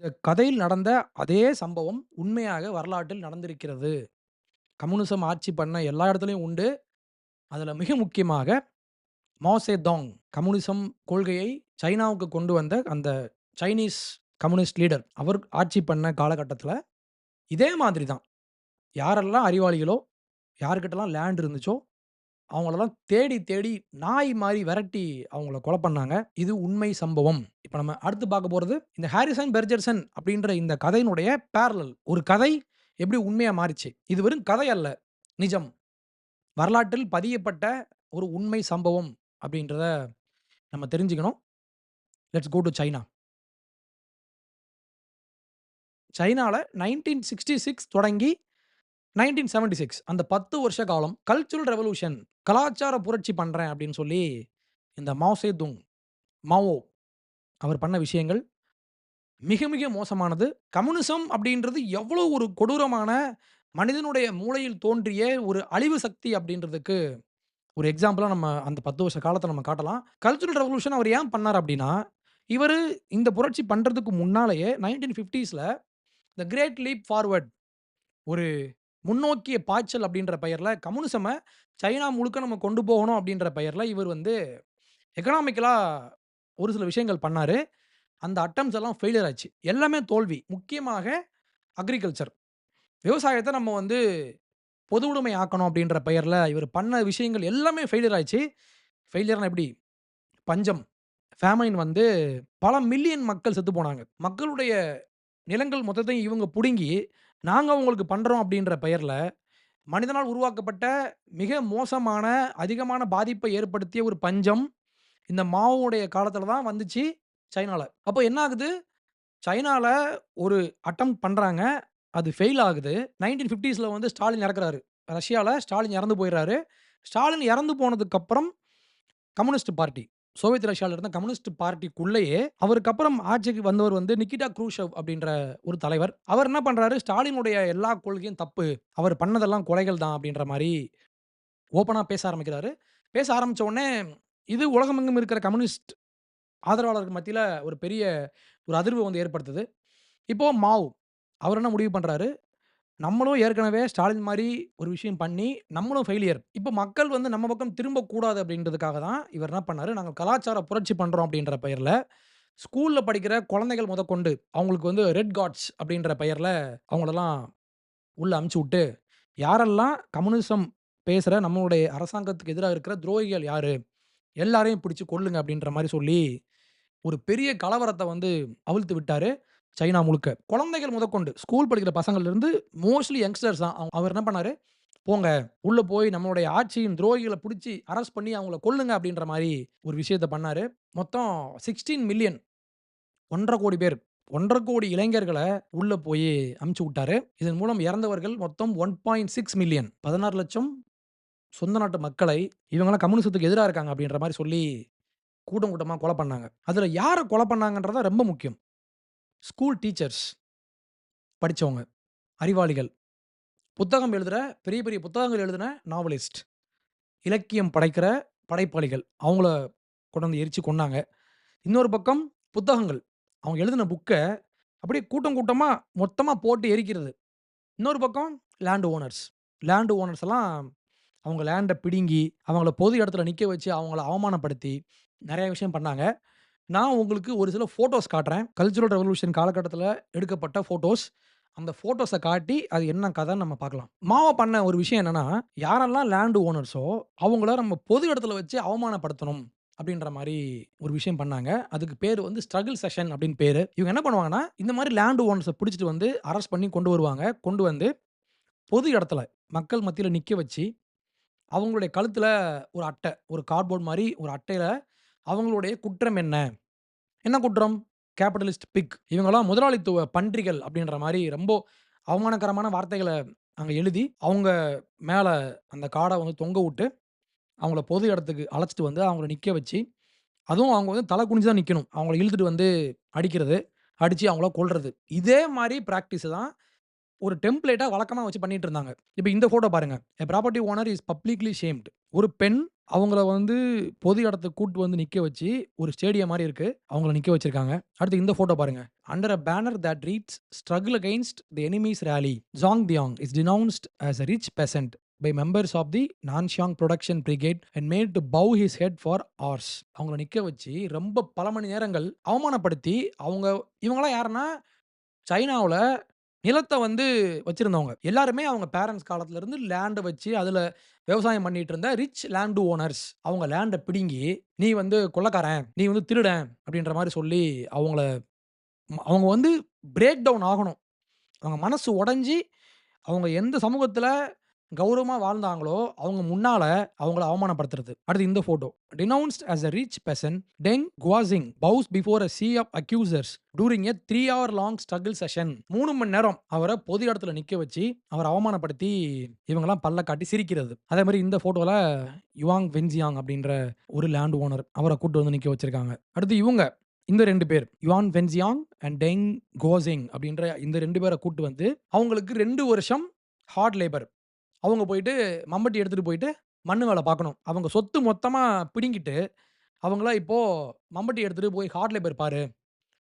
இந்த கதையில் நடந்த அதே சம்பவம் உண்மையாக வரலாற்றில் நடந்திருக்கிறது. கம்யூனிசம் ஆட்சி பண்ண எல்லா இடத்துலயும் உண்டு. அதுல மிக முக்கியமாக மாசேதாங் கம்யூனிசம் கொள்கையை சைனாவுக்கு கொண்டு வந்த அந்த சைனீஸ் கம்யூனிஸ்ட் லீடர். அவர் ஆட்சி பண்ண காலகட்டத்தில, இதே மாதிரி தான். யாரெல்லாம் அறிவாளிகளோ, யார்கிட்டலாம் லேண்ட் இருந்துச்சோ, அவங்களெல்லாம் தேடி தேடி நாய் மாரி விரட்டி அவங்கள கொலை பண்ணாங்க. இது உண்மை சம்பவம். இப்ப நம்ம அடுத்து பார்க்க போறது, இந்த ஹாரிசன் பெர்ஜர்சன் அப்படின்ற இந்த கதையினுடைய பேரலல். ஒரு கதை எப்படி உண்மையா மாறிச்சு இது வெறும் கதை அல்ல. நிஜம். வரலாற்றில் பதியப்பட்ட ஒரு உண்மை சம்பவம் அப்படின்றத நம்ம தெரிஞ்சுக்கணும். Let's go to China. சைனால 1966 தொடங்கி 1976 அந்த 10 வருஷ காலம் கல்ச்சுரல் ரெவல்யூஷன் கலாச்சார புரட்சி பண்ணுறேன் அப்படின்னு சொல்லி இந்த மாசே சேதுங், மாவோ அவர் பண்ண விஷயங்கள் மிக மிக மோசமானது. கம்யூனிசம் அப்படின்றது எவ்வளோ ஒரு கொடூரமான மனிதனுடைய மூளையில் தோன்றிய ஒரு அழிவு சக்தி அப்படின்றதுக்கு ஒரு எக்ஸாம்பிளாக நம்ம அந்த 10 வருஷ காலத்தை நம்ம காட்டலாம். கல்ச்சுரல் ரெவல்யூஷன் அவர் ஏன் பண்ணார் அப்படின்னா, இவர் இந்த புரட்சி பண்ணுறதுக்கு முன்னாலேயே 1950ஸ்ல த கிரேட் லீப் ஃபார்வர்ட் ஒரு முன்னோக்கிய பாய்ச்சல் அப்படின்ற பெயரில் கம்யூனிசமை சைனா முழுக்க நம்ம கொண்டு போகணும் அப்படின்ற பெயரில் இவர் வந்து எக்கனாமிக்கலாக ஒரு சில விஷயங்கள் பண்ணார் அந்த அட்டம்ஸ் எல்லாம் ஃபெயிலியர் ஆச்சு. எல்லாமே தோல்வி. முக்கியமாக அக்ரிகல்ச்சர். விவசாயத்தை நம்ம வந்து பொது உடைமை ஆக்கணும் அப்படின்ற பெயரில் இவர் பண்ண விஷயங்கள் எல்லாமே ஃபெயிலியர் ஆச்சு. ஃபெயிலியர்னா எப்படி? பஞ்சம், ஃபேமைன் வந்து பல மில்லியன் மக்கள் செத்து போனாங்க. மக்களுடைய நிலங்கள் மொத்தத்தையும் இவங்க பிடுங்கி நாங்க உங்களுக்கு பண்றோம் அப்படின்ற பெயர்ல, மனிதனால் உருவாக்கப்பட்ட மிக மோசமான, அதிகமான பாதிப்பை ஏற்படுத்திய ஒரு பஞ்சம், இந்த மாவோவுடைய காலத்தில் தான் வந்துச்சு சைனால. அப்போ என்ன ஆகுது? சைனால ஒரு அட்டெம்ப்ட் பண்றாங்க. அது ஃபெயில் ஆகுது. 1950ஸ்ல வந்து ஸ்டாலின் இறக்குறாரு. ரஷ்யால ஸ்டாலின் இறந்து போயிறாரு. ஸ்டாலின் இறந்து போனதுக்கப்புறம் கம்யூனிஸ்ட் பார்ட்டி. சோவியத் ரஷ்யால இருந்த கம்யூனிஸ்ட் பார்ட்டிக்குள்ளேயே அவருக்கு அப்புறம் ஆட்சிக்கு வந்தவர் வந்து நிக்கிட்டா குரூஷவ் அப்படின்ற ஒரு தலைவர். அவர் என்ன பண்றாரு, ஸ்டாலினுடைய எல்லா கொள்கையும் தப்பு. அவர் பண்ணதெல்லாம் கொலைகள் தான் அப்படின்ற மாதிரி ஓப்பனாக பேச ஆரம்பிக்கிறாரு. பேச ஆரம்பித்த உடனே, இது உலகமெங்கும் இருக்கிற கம்யூனிஸ்ட் ஆதரவாளர்கள் மத்தியில் ஒரு பெரிய ஒரு அதிர்வு வந்து ஏற்படுத்துது. இப்போது மாவ் அவர் என்ன முடிவு பண்ணுறாரு நம்மளும் ஏற்கனவே ஸ்டாலின் மாதிரி ஒரு விஷயம் பண்ணி, நம்மளும் ஃபெயிலியர். இப்போ மக்கள் வந்து நம்ம பக்கம் திரும்பக்கூடாது அப்படின்றதுக்காக தான் இவர் என்ன பண்ணாரு, நாங்கள் கலாச்சார புரட்சி பண்ணுறோம் அப்படின்ற பெயரில் ஸ்கூலில் படிக்கிற குழந்தைகள் முதற்கொண்டு, அவங்களுக்கு வந்து ரெட் காட்ஸ் அப்படின்ற பெயரில் அவங்களெல்லாம் உள்ளே அமுச்சு விட்டு, யாரெல்லாம் கம்யூனிசம் பேசுகிற நம்மளுடைய அரசாங்கத்துக்கு எதிராக இருக்கிற துரோகிகள் யார்? எல்லாரையும் பிடிச்சி கொள்ளுங்க அப்படின்ற மாதிரி சொல்லி, ஒரு பெரிய கலவரத்தை வந்து அவிழ்த்து விட்டார். சைனா முழுக்க. குழந்தைகள் முதற்கொண்டு, ஸ்கூல் படிக்கிற பசங்கள்லருந்து மோஸ்ட்லி யங்ஸ்டர்ஸ் தான். அவ- அவர் என்ன பண்ணாரு, போங்க உள்ள போய் நம்மளுடைய ஆட்சியின் துரோகிகளை பிடிச்சி அரெஸ்ட் பண்ணி அவங்கள கொல்லுங்க அப்படின்ற மாதிரி ஒரு விஷயத்த பண்ணாரு. மொத்தம் 16 மில்லியன் ஒன்றரை கோடி பேர் ஒன்றரை கோடி இளைஞர்களை உள்ள போய் அமுச்சு விட்டாரு. இதன் மூலம் இறந்தவர்கள் மொத்தம் 1.6 மில்லியன் பதினாறு லட்சம் சொந்த நாட்டு மக்களை இவங்கலாம் கம்யூனிசத்துக்கு எதிராக இருக்காங்க அப்படின்ற மாதிரி சொல்லி கூட்டம் கூட்டமாக கொலை பண்ணாங்க. அதில் யாரை கொலை பண்ணாங்கன்றதான் ரொம்ப முக்கியம். ஸ்கூல் டீச்சர்ஸ் படித்தவங்க அறிவாளிகள், புத்தகம் எழுதுகிற பெரிய பெரிய புத்தகங்கள் எழுதின நாவலிஸ்ட், இலக்கியம் படைக்கிற படைப்பாளிகள். அவங்கள கொண்டு வந்து எரிச்சு கொன்னாங்க. இன்னொரு பக்கம் புத்தகங்கள். அவங்க எழுதின புக்கை அப்படியே கூட்டம் கூட்டமாக மொத்தமாக போட்டு எரிக்கிறது. இன்னொரு பக்கம் லேண்டு ஓனர்ஸ். லேண்டு ஓனர்ஸ் எல்லாம் அவங்க லேண்டை பிடுங்கி, அவங்கள பொது இடத்துல நிற்க வச்சு, அவங்கள அவமானப்படுத்தி நிறைய விஷயம் பண்ணாங்க. நான் உங்களுக்கு ஒரு சில ஃபோட்டோஸ் காட்டுறேன். கல்ச்சுரல் ரெவல்யூஷன் காலகட்டத்தில் எடுக்கப்பட்ட ஃபோட்டோஸ். அந்த ஃபோட்டோஸை காட்டி, அது என்ன கதைன்னு நம்ம பார்க்கலாம். மாவை பண்ண ஒரு விஷயம் என்னென்னா யாரெல்லாம் லேண்டு ஓனர்ஸோ, அவங்கள நம்ம பொது இடத்துல வச்சு அவமானப்படுத்தணும். அப்படின்ற மாதிரி ஒரு விஷயம் பண்ணாங்க. அதுக்கு பேர் வந்து ஸ்ட்ரகிள் செஷன் அப்படின்னு பேர் இவங்க என்ன பண்ணுவாங்கன்னா, இந்த மாதிரி லேண்டு ஓனர்ஸை பிடிச்சிட்டு வந்து அரெஸ்ட் பண்ணி கொண்டு வருவாங்க. கொண்டு வந்து பொது இடத்துல மக்கள் மத்தியில் நிற்க வச்சு, அவங்களுடைய கழுத்தில் ஒரு அட்டை, ஒரு கார்ட்போர்ட் மாதிரி ஒரு அட்டையில் அவங்களுடைய குற்றம் என்ன? என்ன குற்றம்? Capitalist pig. இவங்களாம் முதலாளித்துவ பன்றிகள் அப்படின்ற மாதிரி ரொம்ப அவமானகரமான வார்த்தைகளை அங்கே எழுதி, அவங்க மேலே அந்த காடை வந்து தொங்க விட்டு, அவங்கள பொது இடத்துக்கு அழைச்சிட்டு வந்து அவங்கள நிற்க வச்சு, அதுவும் அவங்க வந்து தலை குனிஞ்சு தான் நிற்கணும் அவங்கள இழுத்துட்டு வந்து அடிக்கிறது, அடித்து அவங்கள கொள்வது இதே மாதிரி ப்ராக்டிஸ் தான் ஒரு டெம்ப்ளேட்டா வழக்கமாக வச்சு பண்ணிட்டு இருந்தாங்க. இப்போ இந்த ஃபோட்டோ பாருங்க. A property owner is publicly shamed. ஒரு பெண் அவங்கள வந்து பொது இடத்த கூட்டு வந்து நிற்க வச்சு, ஒரு ஸ்டேடியம் மாதிரி இருக்கு. அவங்கள நிற்க வச்சிருக்காங்க. அடுத்து இந்த ஃபோட்டோ பாருங்க. Under a banner that reads struggle against the enemies rally Zhang Tiang is denounced as a rich peasant by members of the Nanxiang production brigade and made to bow his head for hours அவங்கள நிற்க வச்சு ரொம்ப பல மணி நேரங்கள் அவமானப்படுத்தி, அவங்க இவங்களாம் யாருன்னா, சைனாவில் நிலத்தை வந்து வச்சிருந்தவங்க. எல்லாருமே அவங்க பேரண்ட்ஸ் காலத்துல இருந்து லேண்டை வச்சு, அதுல விவசாயம் பண்ணிட்டு இருந்த ரிச் லேண்ட் ஓனர்ஸ். அவங்க லேண்டை பிடுங்கி, "நீ வந்து கொள்ளக்காரன் நீ வந்து திருடன்" அப்படின்ற மாதிரி சொல்லி அவங்கள அவங்க வந்து பிரேக் டவுன் ஆகணும். அவங்க மனசு உடஞ்சி அவங்க எந்த சமூகத்துல கௌரவமா வாழ்ந்தாங்களோ, அவங்க முன்னால அவங்கள அவமானப்படுத்துறது. அடுத்து இந்த photo. Denounced as a rich person Deng Guaxing bows before a sea of accusers during a three hour long struggle session. மூணு மணி நேரம் அவரை பொது இடத்துல நிக்க வச்சு, அவரை அவமானப்படுத்தி, இவங்கெல்லாம் பல்ல காட்டி சிரிக்கிறது. அதே மாதிரி இந்த ஃபோட்டோல யுவாங் வென்ஜியாங் அப்படின்ற ஒரு லேண்ட் ஓனர். அவரை கூட்டு வந்து நிக்க வச்சிருக்காங்க. அடுத்து இவங்க. இந்த ரெண்டு பேர். யுவான் வென்ஜியாங் அண்ட் டெங் கோசிங் அப்படின்ற இந்த ரெண்டு பேரை கூட்டு வந்து, அவங்களுக்கு ரெண்டு வருஷம் ஹார்ட் லேபர். அவங்க போயிட்டு மம்பட்டி எடுத்துட்டு போயிட்டு மண்ணு வேலை பார்க்கணும். அவங்க சொத்து மொத்தமா பிடுங்கிட்டு, அவங்கள இப்போ மம்பட்டி எடுத்துட்டு போய் ஹார்ட் லேபர் பாரு.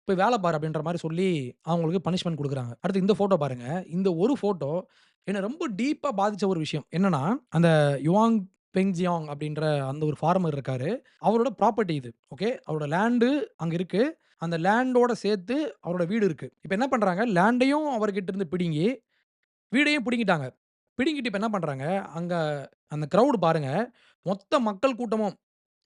போய் வேலை பாரு அப்படின்ற மாரி சொல்லி, அவங்களுக்கு பனிஷ்மென்ட் குடுக்குறாங்க. அடுத்து இந்த ஃபோட்டோ பாருங்க. இந்த ஒரு ஃபோட்டோ என்ன ரொம்ப டீப்பா பாதிச்ச ஒரு விஷயம். என்னன்னா, அந்த யுவாங் பெங்ஜியாங் அப்படின்ற அந்த ஒரு ஃபார்மர் இருக்காரு. அவரோட ப்ராப்பர்ட்டி இது. ஓகே. அவரோட லேண்டு அங்க இருக்கு. அந்த லேண்டோட சேர்த்து அவரோட வீடு இருக்கு. இப்ப என்ன பண்றாங்க, லேண்டையும் அவர்கிட்ட இருந்து பிடுங்கி, வீடையும் பிடுங்கிட்டாங்க. பிடிங்கிட்டு இப்ப என்ன பண்றாங்க, அங்க அந்த கிரவுட் பாருங்க. மொத்த மக்கள் கூட்டமும்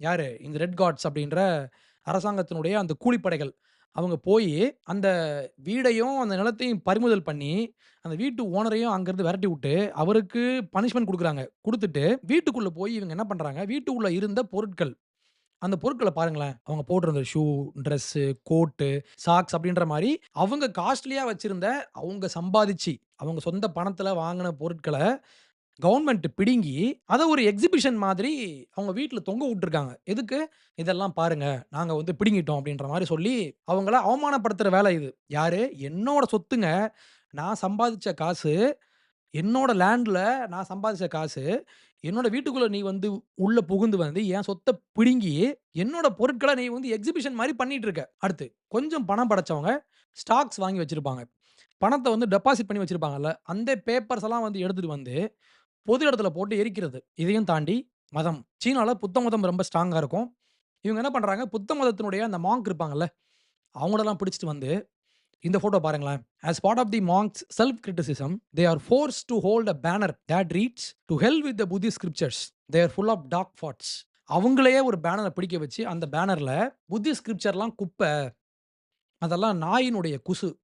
யாரு? இந்த ரெட் காட்ஸ் அப்படின்ற அரசாங்கத்தினுடைய அந்த கூலிப்படைகள். அவங்க போயி, அந்த வீடையும், அந்த நிலத்தையும் பறிமுதல் பண்ணி, அந்த வீட்டு ஓனரையும் அங்கருந்து விரட்டி விட்டு, அவருக்கு பனிஷ்மென்ட் குடுக்குறாங்க. குடுத்துட்டு, வீட்டுக்குள்ள போய் இவங்க என்ன பண்றாங்க, வீட்டுக்குள்ள இருந்த பொருட்கள். அந்த பொருட்களை பாருங்களேன். அவங்க போட்டிருந்த ஷூ, ட்ரெஸ்ஸு கோட்டு, சாக்ஸ் அப்படின்ற மாதிரி அவங்க காஸ்ட்லியாக வச்சுருந்த அவங்க சம்பாதிச்சு, அவங்க சொந்த பணத்தில் வாங்கின பொருட்களை கவர்மெண்ட் பிடுங்கி, அதை ஒரு எக்ஸிபிஷன் மாதிரி அவங்க வீட்டில் தொங்க விட்டுருக்காங்க. எதுக்கு? "இதெல்லாம் பாருங்க. நாங்கள் வந்து பிடுங்கிட்டோம்" அப்படின்ற மாதிரி சொல்லி, அவங்கள அவமானப்படுத்துகிற வேலை இது. யாரு? என்னோட சொத்துங்க. நான் சம்பாதிச்ச காசு, என்னோட லேண்ட்ல நான் சம்பாதிச்ச காசு, என்னோட வீட்டுக்குள்ள நீ வந்து உள்ள புகுந்து வந்து, என் சொத்தை பிடுங்கி, என்னோட பொருட்களை நீ வந்து எக்ஸிபிஷன் மாதிரி பண்ணிட்டு இருக்க. அடுத்து, கொஞ்சம் பணம் படைச்சவங்க, ஸ்டாக்ஸ் வாங்கி வச்சிருப்பாங்க. பணத்தை வந்து டெபாசிட் பண்ணி வச்சிருப்பாங்கல்ல, அந்த பேப்பர்ஸ் எல்லாம் வந்து எடுத்துட்டு வந்து, பொது இடத்துல போட்டு எரிக்கிறது. இதையும் தாண்டி மதம். சீனாவில் புத்த மதம் ரொம்ப ஸ்ட்ராங்காக இருக்கும். இவங்க என்ன பண்ணுறாங்க புத்த மதத்தினுடைய அந்த மாங்க் இருப்பாங்கல்ல, அவங்களெல்லாம் பிடிச்சிட்டு வந்து, இந்த ஃபோட்டோ பாருங்களேன். As part of the monks' self criticism, they are forced to hold a banner that reads, "to hell with the Buddhist scriptures. They are full of dark farts அவங்களையே ஒரு பேனரை பிடிக்க வச்சு, அந்த பேனரில் புத்தி ஸ்கிரிப்சர்லாம் குப்பை அதெல்லாம் நாயினுடைய குசு.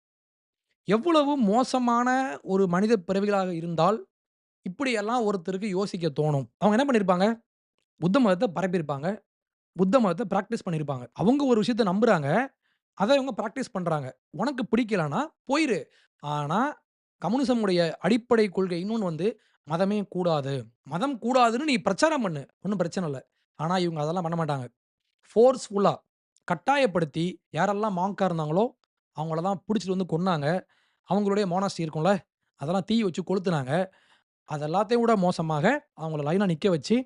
எவ்வளவு மோசமான ஒரு மனித பிறவிகளாக இருந்தால், இப்படியெல்லாம் ஒருத்தருக்கு யோசிக்க தோணும். அவங்க என்ன பண்ணியிருப்பாங்க, புத்த மதத்தை பரப்பியிருப்பாங்க. புத்த மதத்தை ப்ராக்டிஸ் பண்ணியிருப்பாங்க. அவங்க ஒரு விஷயத்த நம்புகிறாங்க அதை இவங்க ப்ராக்டிஸ் பண்ணுறாங்க உனக்கு பிடிக்கலனா போயிரு. ஆனால் கம்யூனிசமுடைய அடிப்படை கொள்கை இன்னொன்று வந்து, மதமே கூடாது. மதம் கூடாதுன்னு நீ பிரச்சாரம் பண்ணு. ஒன்றும் பிரச்சனை இல்லை ஆனால் இவங்க அதெல்லாம் பண்ண மாட்டாங்க. ஃபோர்ஸ்ஃபுல்லாக கட்டாயப்படுத்தி, யாரெல்லாம் மாங்காக இருந்தாங்களோ, அவங்களலாம் பிடிச்சிட்டு வந்து கொன்னாங்க. அவங்களுடைய மோனாஸ்ட்ரி இருக்கும்ல, அதெல்லாம் தீ வச்சு கொளுத்துனாங்க. அது எல்லாத்தையும் விட மோசமாக, அவங்கள லைனாக நிற்க வச்சு,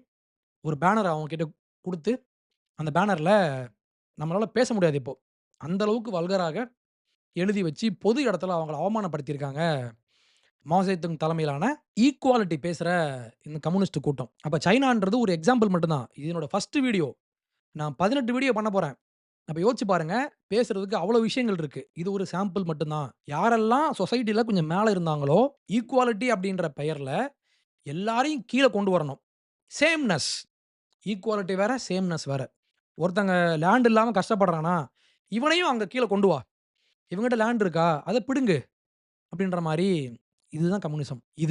ஒரு பேனர் அவங்க கிட்ட அந்த பேனரில் நம்மளால் பேச முடியாது இப்போது அந்த அளவுக்கு வல்கராக எழுதி வச்சு, பொது இடத்துல அவங்கள அவமானப்படுத்தியிருக்காங்க. மாசேத்துங் தலைமையிலான ஈக்குவாலிட்டி பேசுகிற இந்த கம்யூனிஸ்ட் கூட்டம். அப்போ சைனான்றது ஒரு எக்ஸாம்பிள் மட்டும்தான் இதனோட இது ஃபர்ஸ்ட் வீடியோ. நான் 18 வீடியோ பண்ண போகிறேன் அப்போ யோசிச்சு பாருங்க, பேசுறதுக்கு அவ்வளோ விஷயங்கள் இருக்கு. இது ஒரு சாம்பிள் மட்டும்தான் யாரெல்லாம் சொசைட்டியில் கொஞ்சம் மேலே இருந்தாங்களோ, ஈக்குவாலிட்டி அப்படின்ற பெயரில் எல்லாரையும் கீழே கொண்டு வரணும். சேம்னஸ். ஈக்குவாலிட்டி வேற, சேம்னஸ் வேற. ஒருத்தங்க லேண்ட் இல்லாமல் கஷ்டப்படுறானா, இவனையும் அங்கே கீழே கொண்டு வா. இவங்ககிட்ட லேண்ட் இருக்கா, அதை பிடுங்கு. அப்படின்ற மாதிரி இதுதான் கம்யூனிசம். இதை